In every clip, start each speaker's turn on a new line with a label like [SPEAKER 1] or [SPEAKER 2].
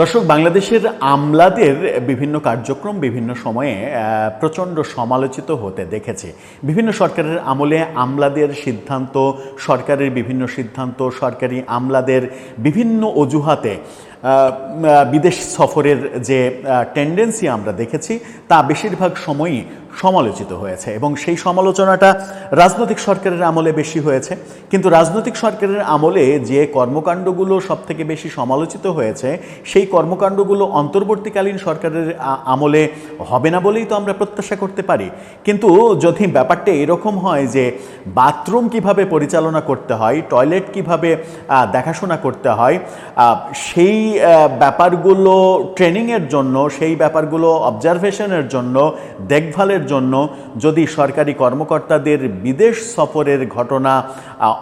[SPEAKER 1] দর্শক, বাংলাদেশের আমলাদের বিভিন্ন কার্যক্রম বিভিন্ন সময়ে প্রচণ্ড সমালোচিত হতে দেখেছে। বিভিন্ন সরকারের আমলে আমলাদের সিদ্ধান্ত, সরকারের বিভিন্ন সিদ্ধান্ত, সরকারি আমলাদের বিভিন্ন অজুহাতে বিদেশ সফরের যে টেন্ডেন্সি আমরা দেখেছি, তা বেশিরভাগ সময়ই সমালোচিত হয়েছে এবং সেই সমালোচনাটা রাজনৈতিক সরকারের আমলে বেশি হয়েছে। কিন্তু রাজনৈতিক সরকারের আমলে যে কর্মকাণ্ডগুলো সব থেকে বেশি সমালোচিত হয়েছে, সেই কর্মকাণ্ডগুলো অন্তর্বর্তীকালীন সরকারের আমলে হবে না বলেই তো আমরা প্রত্যাশা করতে পারি। কিন্তু যদি ব্যাপারটা এরকম হয় যে, বাথরুম কীভাবে পরিচালনা করতে হয়, টয়লেট কীভাবে দেখাশোনা করতে হয় সেই ব্যাপারগুলো ট্রেনিংয়ের জন্য, সেই ব্যাপারগুলো অবজারভেশনের জন্য, দেখভালের জন্য যদি সরকারি কর্মকর্তাদের বিদেশ সফরের ঘটনা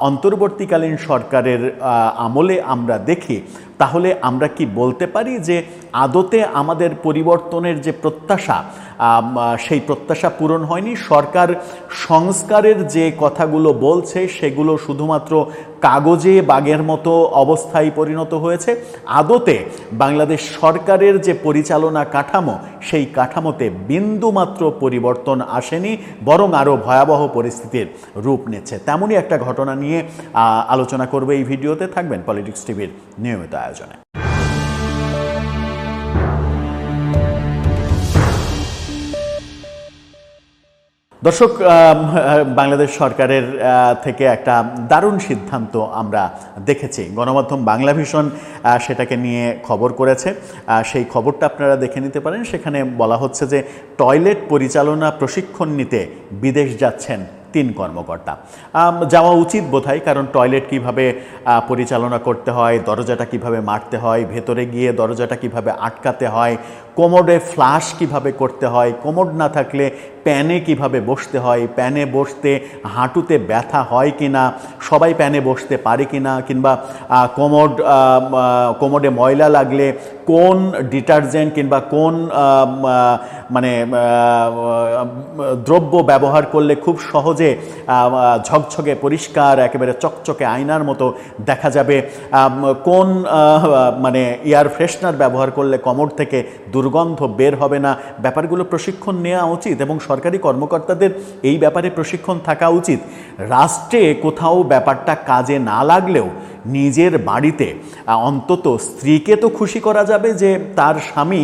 [SPEAKER 1] অন্তর্বর্তীকালীন সরকারের আমলে আমরা দেখি তাহলে আমরা কি বলতে পারি যে আদতে আমাদের পরিবর্তনের যে প্রত্যাশা সেই প্রত্যাশা পূরণ হয়নি? সরকার সংস্কারের যে কথাগুলো বলছে, সেগুলো শুধুমাত্র কাগজে বাগের মতো অবস্থায় পরিণত হয়েছে। আদতে বাংলাদেশ সরকারের যে পরিচালনা কাঠামো, সেই কাঠামোতে বিন্দুমাত্র পরিবর্তন আসেনি, বরং আরও ভয়াবহ পরিস্থিতির রূপ নিচ্ছে। তেমনই একটা ঘটনা নিয়ে আলোচনা করবে এই ভিডিওতে। থাকবেন পলিটিক্স টিভির নিয়মিত আয়োজনে। দর্শক বাংলাদেশ সরকারের থেকে একটা দারুণ সিদ্ধান্ত আমরা দেখেছি। গণমাধ্যম বাংলা ভীষণ সেটাকে নিয়ে খবর করেছে। সেই খবরটা আপনারা দেখে নিতে পারেন। সেখানে বলা হচ্ছে যে, টয়লেট পরিচালনা প্রশিক্ষণ নিতে বিদেশ যাচ্ছেন তিন কর্মকর্তা। যাওয়া উচিত বোধহয়, কারণ টয়লেট কীভাবে পরিচালনা করতে হয়, দরজাটা কীভাবে মারতে হয়, ভেতরে গিয়ে দরজাটা কীভাবে আটকাতে হয় কোমোডে ফ্লাশ কীভাবে করতে হয়, কোমোড না থাকলে প্যানে কীভাবে বসতে হয়, প্যানে বসতে হাঁটুতে ব্যথা হয় কি না সবাই প্যানে বসতে পারে কি না কিংবা কোমোড কোমোডে ময়লা লাগলে কোন ডিটারজেন্ট কিংবা কোন মানে দ্রব্য ব্যবহার করলে খুব সহজে ঝকঝকে পরিষ্কার, একেবারে চকচকে আয়নার মতো দেখা যাবে। কোন মানে এয়ার ফ্রেশনার ব্যবহার করলে কমর থেকে দুর্গন্ধ বের হবে না। ব্যাপারগুলো প্রশিক্ষণ নেওয়া উচিত এবং সরকারি কর্মকর্তাদের এই ব্যাপারে প্রশিক্ষণ থাকা উচিত। রাষ্ট্রে কোথাও ব্যাপারটা কাজে না লাগলেও নিজের বাড়িতে অন্তত স্ত্রীকে তো খুশি করা যাবে যে তার স্বামী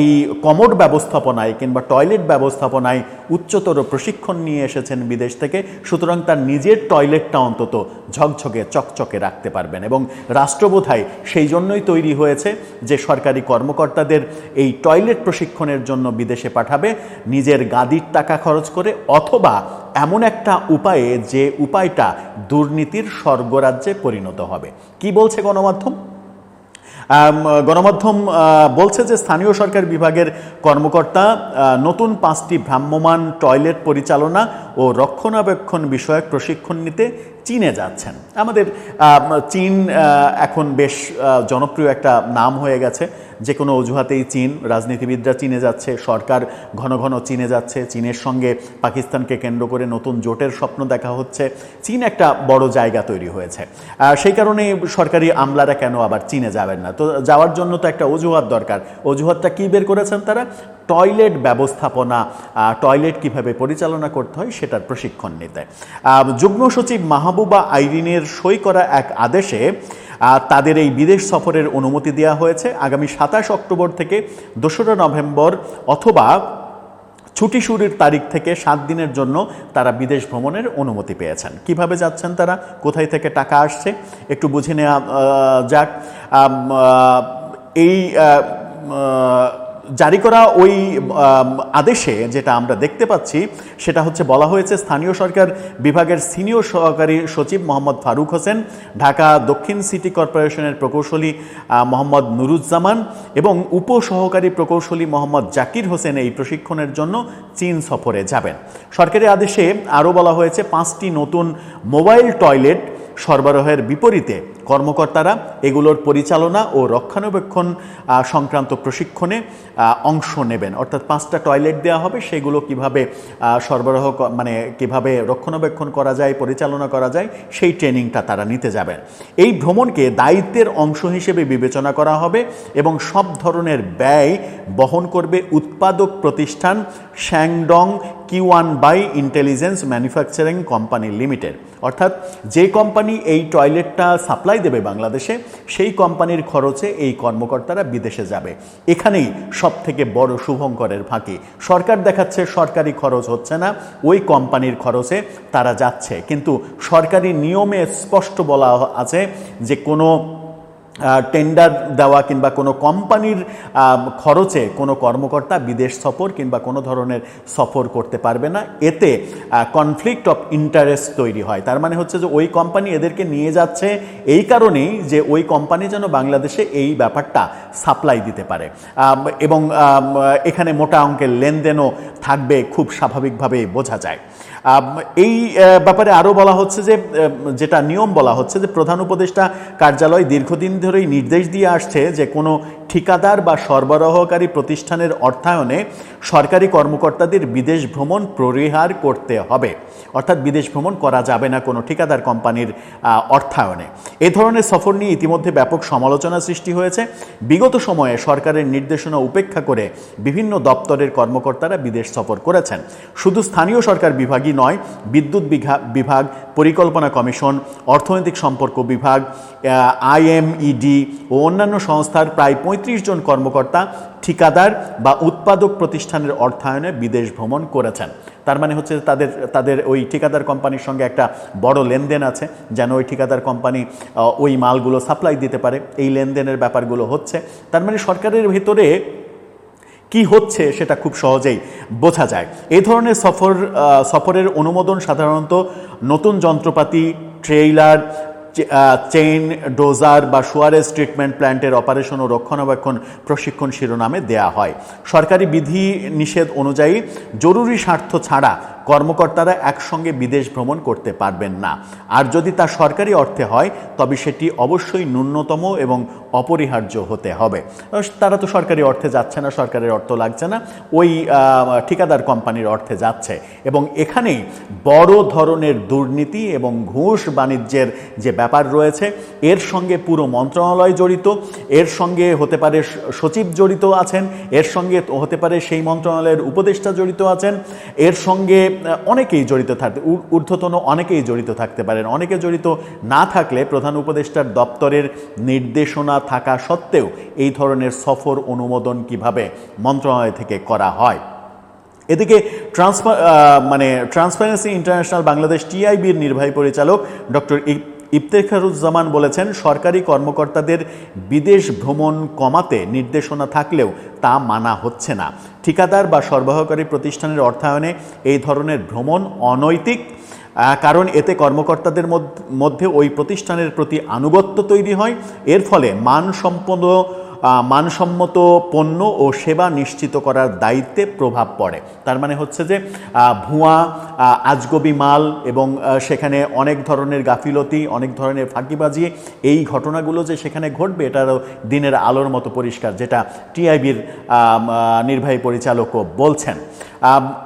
[SPEAKER 1] এই কমোড ব্যবস্থাপনায় কিংবা টয়লেট ব্যবস্থাপনায় উচ্চতর প্রশিক্ষণ নিয়ে এসেছেন বিদেশ থেকে। সুতরাং তার নিজের টয়লেটটা অন্তত ঝকঝকে, চকচকে রাখতে পারবেন এবং রাষ্ট্রবোধায় সেই জন্যই তৈরি হয়েছে যে সরকারি কর্মকর্তাদের এই টয়লেট প্রশিক্ষণের জন্য বিদেশে পাঠাবে, নিজের গাদির টাকা খরচ করে, অথবা এমন একটা উপায়ে যে উপায়টা দুর্নীতির স্বর্গরাজ্যে পরিণত হবে। কি বলছে গণমাধ্যম? গণমাধ্যম বলছে যে স্থানীয় সরকার বিভাগের কর্মকর্তা নতুন পাঁচটি ভ্রাম্যমান টয়লেট পরিচালনা ও রক্ষণাবেক্ষণ বিষয়ক প্রশিক্ষণ নিতে চীনে যাচ্ছেন। আমাদের চীন এখন বেশ জনপ্রিয় একটা নাম হয়ে গেছে। যে কোনো অজুহাতেই চীন, রাজনীতিবিদরা চীনে যাচ্ছে, সরকার ঘন ঘন চীনে যাচ্ছে, চীনের সঙ্গে পাকিস্তানকে কেন্দ্র করে নতুন জোটের স্বপ্ন দেখা হচ্ছে। চীন একটা বড় জায়গা তৈরি হয়েছে। সেই কারণে সরকারি আমলারা কেন আবার চীনে যাবেন না? তো যাওয়ার জন্য তো একটা অজুহাত দরকার। অজুহাতটা কী বের করেছেন তারা? টয়লেট ব্যবস্থাপনা। টয়লেট কীভাবে পরিচালনা করতে হয় সেটার প্রশিক্ষণ নিতে। যুগ্ম সচিব মাহবুবা আইরিনের সই করা এক আদেশে তাদের এই বিদেশ সফরের অনুমতি দেওয়া হয়েছে। আগামী সাতাশ অক্টোবর থেকে দোসরা নভেম্বর অথবা ছুটি শুরুর তারিখ থেকে সাত দিনের জন্য তারা বিদেশ ভ্রমণের অনুমতি পেয়েছেন। কীভাবে যাচ্ছেন তারা? কোথায় থেকে টাকা আসছে? একটু বুঝে নেওয়া যাক। এই জারি করা ওই আদেশে যেটা আমরা দেখতে পাচ্ছি, সেটা হচ্ছে বলা হয়েছে স্থানীয় সরকার বিভাগের সিনিয়র সহকারী সচিব মোহাম্মদ ফারুক হোসেন, ঢাকা দক্ষিণ সিটি কর্পোরেশনের প্রকৌশলী মোহাম্মদ নুরুজ্জামান এবং উপসহকারী প্রকৌশলী মোহাম্মদ জাকির হোসেন এই প্রশিক্ষণের জন্য চীন সফরে যাবেন। সরকারি আদেশে আরও বলা হয়েছে, পাঁচটি নতুন মোবাইল টয়লেট সরবরাহের বিপরীতে কর্মকর্তারা এগুলোর পরিচালনা ও রক্ষণাবেক্ষণ সংক্রান্ত প্রশিক্ষণে অংশ নেবেন। অর্থাৎ পাঁচটা টয়লেট দেওয়া হবে, সেগুলো কীভাবে সরবরাহ মানে কীভাবে রক্ষণাবেক্ষণ করা যায়, পরিচালনা করা যায়, সেই ট্রেনিংটা তারা নিতে যাবেন। এই ভ্রমণকে দায়িত্বের অংশ হিসেবে বিবেচনা করা হবে এবং সব ধরনের ব্যয় বহন করবে উৎপাদক প্রতিষ্ঠান Shandong Qiwan by intelligence manufacturing company limited অর্থাৎ যে কোম্পানি এই টয়লেটটা সাপ্লাই দেবে বাংলাদেশে, সেই কোম্পানির খরচে এই কর্মকর্তারা বিদেশে যাবে। এখানেই সব থেকে বড় শুভঙ্করের ফাঁকি। সরকার দেখাচ্ছে সরকারি খরচ হচ্ছে না, ওই কোম্পানির খরচে তারা যাচ্ছে। কিন্তু সরকারি নিয়মে স্পষ্ট বলা আছে যে কোনো টেন্ডার দেওয়া কিংবা কোনো কোম্পানির খরচে কোনো কর্মকর্তা বিদেশ সফর কিংবা কোনো ধরনের সফর করতে পারবে না। এতে কনফ্লিক্ট অফ ইন্টারেস্ট তৈরি হয়। তার মানে হচ্ছে যে ওই কোম্পানি এদেরকে নিয়ে যাচ্ছে এই কারণেই যে ওই কোম্পানি যেন বাংলাদেশে এই ব্যাপারটা সাপ্লাই দিতে পারে। এবং এখানে মোটা অঙ্কের লেনদেনও থাকবে, খুব স্বাভাবিকভাবে বোঝা যায়। এই ব্যাপারে আরও বলা হচ্ছে যে যেটা নিয়ম বলা হচ্ছে যে প্রধান উপদেষ্টা কার্যালয় দীর্ঘদিন ধরেই নির্দেশ দিয়ে আসছে যে কোনো ঠিকাদার বা সরবরাহকারী প্রতিষ্ঠানের অর্থায়নে সরকারি কর্মকর্তাদের বিদেশ ভ্রমণ পরিহার করতে হবে। অর্থাৎ বিদেশ ভ্রমণ করা যাবে না কোনো ঠিকাদার কোম্পানির অর্থায়নে। এ ধরনের সফর নিয়ে ইতিমধ্যে ব্যাপক সমালোচনা সৃষ্টি হয়েছে। বিগত সময়ে সরকারের নির্দেশনা উপেক্ষা করে বিভিন্ন দপ্তরের কর্মকর্তারা বিদেশ সফর করেছেন। শুধু স্থানীয় সরকার বিভাগই নয়, বিদ্যুৎ বিভাগ, পরিকল্পনা কমিশন, অর্থনৈতিক সম্পর্ক বিভাগ আইএমইডি ও অন্যান্য সংস্থার প্রায় পঁয়ত্রিশ জন কর্মকর্তা, ঠিকাদার বা উৎপাদক প্রতিষ্ঠানের অর্থায়নে বিদেশ ভ্রমণ করেছেন। তার মানে হচ্ছে তাদের তাদের ওই ঠিকাদার কোম্পানির সঙ্গে একটা বড় লেনদেন আছে, যেন ওই ঠিকাদার কোম্পানি ওই মালগুলো সাপ্লাই দিতে পারে। এই লেনদেনের ব্যাপারগুলো হচ্ছে। তার মানে সরকারের ভেতরে কি হচ্ছে সেটা খুব সহজেই বোঝা যায়। এই ধরনের সফর সফরের অনুমোদন সাধারণত নতুন যন্ত্রপাতি, ট্রেইলার চেইন ডোজার বা সুয়ারেজ ট্রিটমেন্ট প্ল্যান্টের অপারেশন ও রক্ষণাবেক্ষণ প্রশিক্ষণ শিরোনামে দেয়া হয়। সরকারি বিধি নিষেধ অনুযায়ী জরুরি স্বার্থ ছাড়া কর্মকর্তারা একসঙ্গে বিদেশ ভ্রমণ করতে পারবেন না। আর যদি তা সরকারি অর্থে হয়, তবে সেটি অবশ্যই ন্যূনতম এবং অপরিহার্য হতে হবে। তারা তো সরকারি অর্থে যাচ্ছে না, সরকারের অর্থ লাগছে না। ওই ঠিকাদার কোম্পানির অর্থে যাচ্ছে। এবং এখানেই বড় ধরনের দুর্নীতি এবং ঘুষ বাণিজ্যের যে ব্যাপার রয়েছে, এর সঙ্গে পুরো মন্ত্রণালয় জড়িত, এর সঙ্গে হতে পারে সচিব জড়িত আছেন, এর সঙ্গে হতে পারে সেই মন্ত্রণালয়ের উপদেষ্টা জড়িত আছেন, এর সঙ্গে অনেকেই জড়িত থাকতে ঊর্ধ্বতন অনেকেই জড়িত থাকতে পারেন। অনেকে জড়িত না থাকলে প্রধান উপদেষ্টার দপ্তরের নির্দেশনা থাকা সত্ত্বেও এই ধরনের সফর অনুমোদন কীভাবে মন্ত্রণালয় থেকে করা হয়? এদিকে ট্রান্সফার মানে ট্রান্সপারেন্সি ইন্টারন্যাশনাল বাংলাদেশ টিআইবির নির্বাহী পরিচালক ডক্টর ইফতেখারুজ্জামান বলেছেন, সরকারি কর্মকর্তাদের বিদেশ ভ্রমণ কমাতে নির্দেশনা থাকলেও তা মানা হচ্ছে না। ঠিকাদার বা সরবরাহকারী প্রতিষ্ঠানের অর্থায়নে এই ধরনের ভ্রমণ অনৈতিক কারণ এতে কর্মকর্তাদের মধ্যে ওই প্রতিষ্ঠানের প্রতি আনুগত্য তৈরি হয়। এর ফলে মানসম্পন্ন মানসম্মত পণ্য ও সেবা নিশ্চিত করার দায়িত্বে প্রভাব পড়ে। তার মানে হচ্ছে যে ভুয়া আজগবি মাল এবং সেখানে অনেক ধরনের গাফিলতি, অনেক ধরনের ফাঁকিবাজি, এই ঘটনাগুলো যে সেখানে ঘটবে, এটারও দিনের আলোর মতো পরিষ্কার, যেটা টিআইবির নির্বাহী পরিচালকও বলছেন।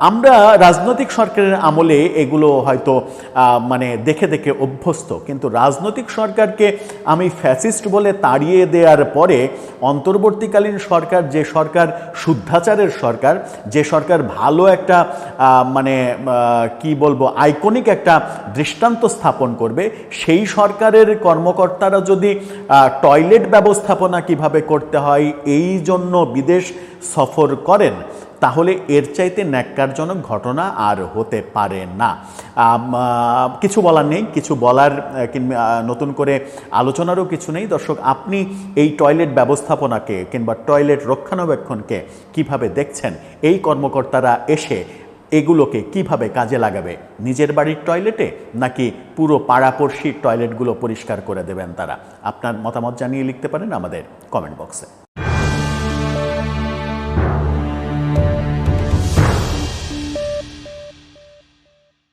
[SPEAKER 1] আমরা রাজনৈতিক সরকারের আমলে এগুলো হয়তো মানে দেখে দেখে অভ্যস্ত, কিন্তু রাজনৈতিক সরকারকে আমি ফ্যাসিস্ট বলে তাড়িয়ে দেওয়ার পরে অন্তর্বর্তীকালীন সরকার, যে সরকার শুদ্ধাচারের সরকার, যে সরকার ভালো একটা মানে কি বলব, আইকনিক একটা দৃষ্টান্ত স্থাপন করবে, সেই সরকারের কর্মকর্তারা যদি টয়লেট ব্যবস্থাপনা কীভাবে করতে হয়, এই জন্য বিদেশ সফর করেন তাহলে এর চাইতে ন্যাক্কারজনক ঘটনা আর হতে পারে না। কিছু বলার নেই, কিছু বলার নতুন করে আলোচনারও কিছু নেই। দর্শক, আপনি এই টয়লেট ব্যবস্থাপনাকে কিংবা টয়লেট রক্ষণাবেক্ষণকে কীভাবে দেখছেন, এই কর্মকর্তারা এসে এগুলোকে কীভাবে কাজে লাগাবে? নিজের বাড়ির টয়লেটে নাকি পুরো পাড়াপড়শির টয়লেটগুলো পরিষ্কার করে দেবেন তারা? আপনার মতামত জানিয়ে লিখতে পারেন আমাদের কমেন্ট বক্সে।